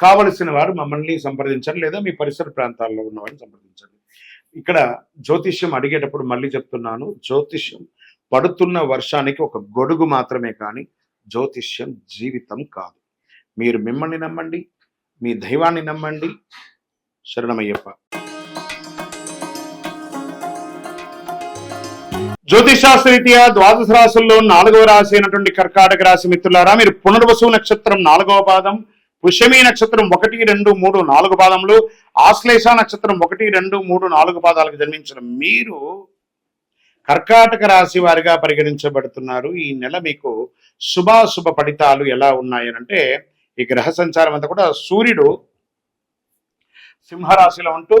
కావలసిన వారు మమ్మల్ని సంప్రదించండి లేదా మీ పరిసర ప్రాంతాల్లో ఉన్న వారిని సంప్రదించండి ఇక్కడ జ్యోతిష్యం అడిగేటప్పుడు మళ్ళీ చెప్తున్నాను జ్యోతిష్యం పడుతున్న వర్షానికి ఒక గొడుగు మాత్రమే కానీ జ్యోతిష్యం జీవితం కాదు. మీరు మిమ్మల్ని నమ్మండి మీ దైవాన్ని నమ్మండి. శరణమయ్యప్ప. జ్యోతిషాస్త్రరీత్యా ద్వాదశ రాశుల్లో నాలుగవ రాశి అయినటువంటి కర్కాటక రాశి మిత్రులారా మీరు పునర్వసు నక్షత్రం నాలుగవ పాదం పుష్యమి నక్షత్రం ఒకటి రెండు మూడు నాలుగు పాదములు ఆశ్లేష నక్షత్రం ఒకటి రెండు మూడు నాలుగు పాదాలకు జన్మించిన మీరు కర్కాటక రాశి వారిగా పరిగణించబడుతున్నారు. ఈ నెల మీకు శుభాశుభ ఫలితాలు ఎలా ఉన్నాయనంటే ఈ గ్రహ సంచారం అంతా కూడా సూర్యుడు సింహరాశిలో ఉంటూ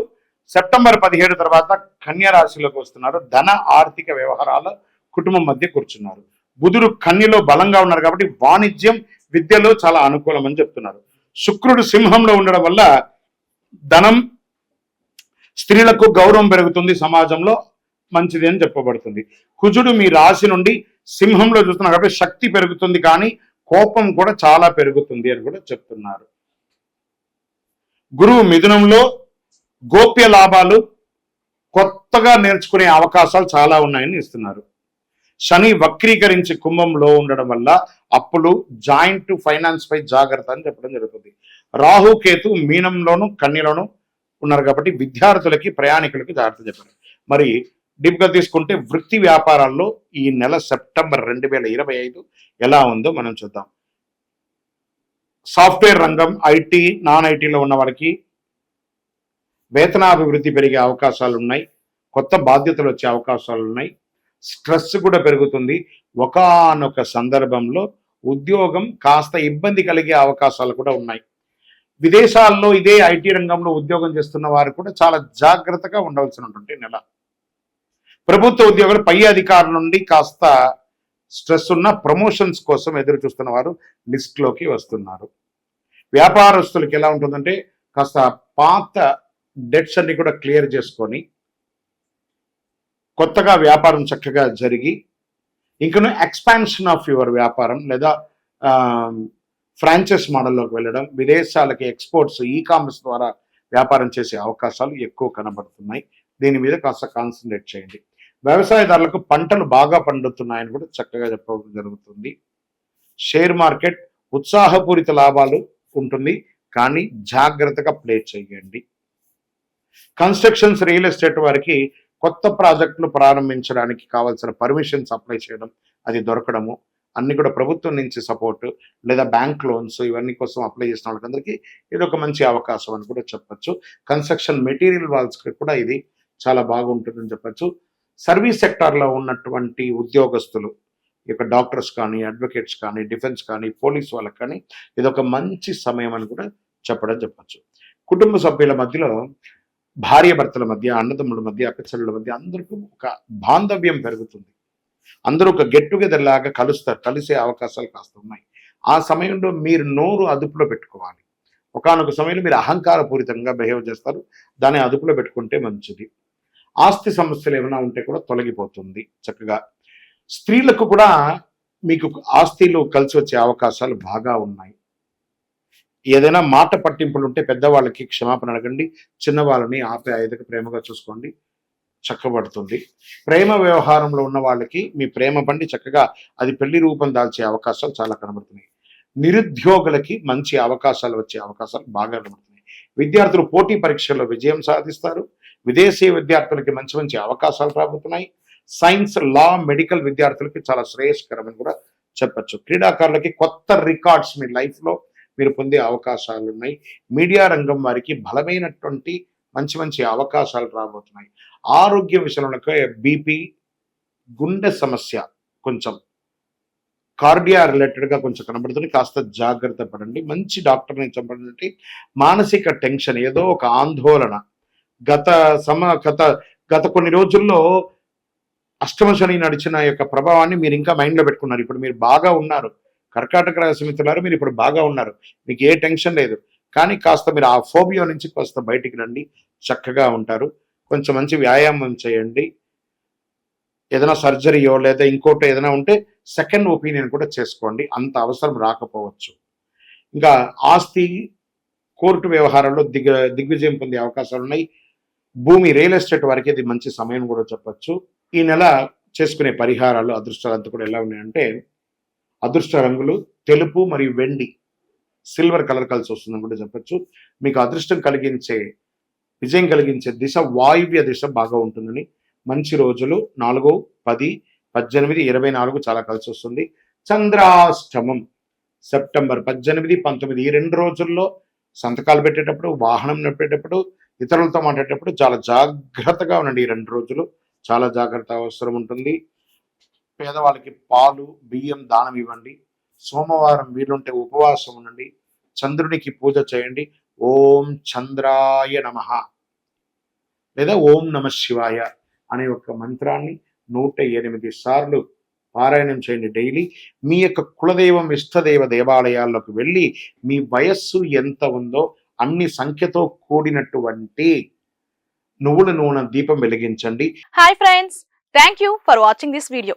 సెప్టెంబర్ పదిహేడు తర్వాత కన్యరాశిలోకి వస్తున్నారు. ధన ఆర్థిక వ్యవహారాల కుటుంబం మధ్య కూర్చున్నారు. బుధుడు కన్యలో బలంగా ఉన్నారు కాబట్టి వాణిజ్యం విద్యలో చాలా అనుకూలం అని చెప్తున్నారు. శుక్రుడు సింహంలో ఉండడం వల్ల ధనం స్త్రీలకు గౌరవం పెరుగుతుంది సమాజంలో మంచిది అని చెప్పబడుతుంది. కుజుడు మీ రాశి నుండి సింహంలో చూస్తున్నారు కాబట్టి శక్తి పెరుగుతుంది కానీ కోపం కూడా చాలా పెరుగుతుంది అని కూడా చెప్తున్నారు. గురువు మిథునంలో గోప్య లాభాలు కొత్తగా నేర్చుకునే అవకాశాలు చాలా ఉన్నాయని ఇస్తున్నారు. శని వక్రీకరించి కుంభంలో ఉండడం వల్ల అప్పులు జాయింట్ ఫైనాన్స్ పై జాగ్రత్త అని చెప్పడం జరుగుతుంది. రాహు కేతు మీనంలోను కన్నీలోను ఉన్నారు కాబట్టి విద్యార్థులకి ప్రయాణికులకి జాగ్రత్త చెప్పారు. మరి డీప్గా తీసుకుంటే వృత్తి వ్యాపారాల్లో ఈ నెల సెప్టెంబర్ రెండు వేల ఇరవై ఐదు ఎలా ఉందో మనం చూద్దాం. సాఫ్ట్వేర్ రంగం ఐటీ నాన్ ఐటీలో ఉన్న వారికి వేతనాభివృద్ధి పెరిగే అవకాశాలు ఉన్నాయి. కొత్త బాధ్యతలు వచ్చే అవకాశాలు ఉన్నాయి. స్ట్రెస్ కూడా పెరుగుతుంది. ఒకానొక సందర్భంలో ఉద్యోగం కాస్త ఇబ్బంది కలిగే అవకాశాలు కూడా ఉన్నాయి. విదేశాల్లో ఇదే ఐటీ రంగంలో ఉద్యోగం చేస్తున్న వారు కూడా చాలా జాగ్రత్తగా ఉండవలసినటువంటి నెల. ప్రభుత్వ ఉద్యోగులు పై అధికారుల నుండి కాస్త స్ట్రెస్ ఉన్న ప్రమోషన్స్ కోసం ఎదురు చూస్తున్న వారు లిస్ట్లోకి వస్తున్నారు. వ్యాపారస్తులకి ఎలా ఉంటుందంటే కాస్త పాత డెట్స్ అన్ని కూడా క్లియర్ చేసుకొని కొత్తగా వ్యాపారం చక్కగా జరిగి ఇంకను ఎక్స్పాన్షన్ ఆఫ్ యువర్ వ్యాపారం లేదా ఫ్రాంచైజ్ మోడల్లోకి వెళ్ళడం విదేశాలకి ఎక్స్పోర్ట్స్ ఈ కామర్స్ ద్వారా వ్యాపారం చేసే అవకాశాలు ఎక్కువ కనబడుతున్నాయి. దీని మీద కాస్త కాన్సన్ట్రేట్ చేయండి. వ్యవసాయదారులకు పంటలు బాగా పండుతున్నాయని కూడా చక్కగా చెప్పడం జరుగుతుంది. షేర్ మార్కెట్ ఉత్సాహపూరిత లాభాలు ఉంటుంది కానీ జాగ్రత్తగా ప్లే చేయండి. కన్స్ట్రక్షన్స్ రియల్ ఎస్టేట్ వారికి కొత్త ప్రాజెక్టులు ప్రారంభించడానికి కావాల్సిన పర్మిషన్స్ అప్లై చేయడం అది దొరకడము అన్ని కూడా ప్రభుత్వం నుంచి సపోర్ట్ లేదా బ్యాంక్ లోన్స్ ఇవన్నీ కోసం అప్లై చేసిన వాళ్ళకందరికీ ఇది ఒక మంచి అవకాశం అని కూడా చెప్పొచ్చు. కన్స్ట్రక్షన్ మెటీరియల్ వాళ్ళకి కూడా ఇది చాలా బాగుంటుందని చెప్పచ్చు. సర్వీస్ సెక్టార్లో ఉన్నటువంటి ఉద్యోగస్తులు ఇక డాక్టర్స్ కానీ అడ్వకేట్స్ కానీ డిఫెన్స్ కానీ పోలీస్ వాళ్ళకి కానీ ఇది ఒక మంచి సమయం అని కూడా చెప్పడం చెప్పచ్చు. కుటుంబ సభ్యుల మధ్యలో భార్య భర్తల మధ్య అన్నదమ్ముల మధ్య అక్కచెల్లెల మధ్య అందరికీ ఒక బాంధవ్యం పెరుగుతుంది. అందరూ ఒక గెట్ టుగెదర్ లాగా కలుస్తారు కలిసే అవకాశాలు కాస్త ఉన్నాయి. ఆ సమయంలో మీరు నోరు అదుపులో పెట్టుకోవాలి. ఒకనొక సమయంలో మీరు అహంకారపూరితంగా బిహేవ్ చేస్తారు దాన్ని అదుపులో పెట్టుకుంటే మంచిది. ఆస్తి సమస్యలు ఏమైనా ఉంటే కూడా తొలగిపోతుంది చక్కగా. స్త్రీలకు కూడా మీకు ఆస్తిలు కలిసి వచ్చే అవకాశాలు బాగా ఉన్నాయి. ఏదైనా మాట పట్టింపులు ఉంటే పెద్దవాళ్ళకి క్షమాపణ అడగండి చిన్నవాళ్ళని ఆప్యాయతకు ప్రేమగా చూసుకోండి చక్కబడుతుంది. ప్రేమ వ్యవహారంలో ఉన్న వాళ్ళకి మీ ప్రేమ బండి చక్కగా అది పెళ్ళి రూపం దాల్చే అవకాశాలు చాలా కనబడుతున్నాయి. నిరుద్యోగులకి మంచి అవకాశాలు వచ్చే అవకాశాలు బాగా కనబడుతున్నాయి. విద్యార్థులు పోటీ పరీక్షల్లో విజయం సాధిస్తారు. విదేశీ విద్యార్థులకి మంచి మంచి అవకాశాలు రాబోతున్నాయి. సైన్స్ లా మెడికల్ విద్యార్థులకి చాలా శ్రేయస్కరమని కూడా చెప్పచ్చు. క్రీడాకారులకి కొత్త రికార్డ్స్ మీ లైఫ్లో మీరు పొందే అవకాశాలు ఉన్నాయి మీడియా రంగం వారికి బలమైనటువంటి మంచి మంచి అవకాశాలు రాబోతున్నాయి. ఆరోగ్య విషయంలో బీపీ గుండె సమస్య కొంచెం కార్డియా రిలేటెడ్గా కొంచెం కనబడుతుంది. కాస్త జాగ్రత్త పడండి. మంచి డాక్టర్ని చెప్పండి మానసిక టెన్షన్ ఏదో ఒక ఆందోళన. గత సమ గత గత కొన్ని రోజుల్లో అష్టమ శని నడిచిన యొక్క ప్రభావాన్ని మీరు ఇంకా మైండ్లో పెట్టుకున్నారు. ఇప్పుడు మీరు బాగా ఉన్నారు. కర్కాటక రాశి మిత్రులారు మీరు ఇప్పుడు బాగా ఉన్నారు. మీకు ఏ టెన్షన్ లేదు. కానీ కాస్త మీరు ఆ ఫోబియో నుంచి కాస్త బయటికి రండి. చక్కగా ఉంటారు. కొంచెం మంచి వ్యాయామం చేయండి. ఏదైనా సర్జరీయో లేదా ఇంకోటి ఏదైనా ఉంటే సెకండ్ ఒపీనియన్ కూడా చేసుకోండి. అంత అవసరం రాకపోవచ్చు. ఇంకా ఆస్తి కోర్టు వ్యవహారంలో దిగ దిగ్విజయం పొందే అవకాశాలు ఉన్నాయి. భూమి రియల్ ఎస్టేట్ వారికి ఇది మంచి సమయం కూడా చెప్పచ్చు. ఈ నెల చేసుకునే పరిహారాలు అదృష్టాలంతా కూడా ఎలా ఉన్నాయంటే అదృష్ట రంగులు తెలుపు మరియు వెండి సిల్వర్ కలర్ కలిసి వస్తుందని కూడా చెప్పొచ్చు. మీకు అదృష్టం కలిగించే విజయం కలిగించే దిశ వాయువ్య దిశ బాగా ఉంటుందని. మంచి రోజులు. నాలుగు పది పద్దెనిమిది ఇరవై నాలుగు చాలా కలిసి వస్తుంది. చంద్రాష్టమం. సెప్టెంబర్ పద్దెనిమిది పంతొమ్మిది ఈ రెండు రోజుల్లో సంతకాలు పెట్టేటప్పుడు వాహనం నడిపేటప్పుడు ఇతరులతో మాట్లాడేటప్పుడు చాలా జాగ్రత్తగా ఉండండి ఈ రెండు రోజులు. చాలా జాగ్రత్త అవసరం ఉంటుంది. పేదవాళ్ళకి పాలు బియ్యం దానం ఇవ్వండి. సోమవారం వీలుంటే ఉపవాసం ఉండండి. చంద్రునికి పూజ చేయండి. ఓం చంద్రాయ నమ లేదా ఓం నమ శివాయ అనే ఒక మంత్రాన్ని నూట ఎనిమిది సార్లు పారాయణం చేయండి డైలీ. మీ యొక్క కులదైవం ఇష్టదైవ దేవాలయాల్లోకి వెళ్ళి మీ వయస్సు ఎంత ఉందో అన్ని సంఖ్యతో కూడినటువంటి నువ్వుల నూనె దీపం వెలిగించండి. Hi friends thank you for watching this video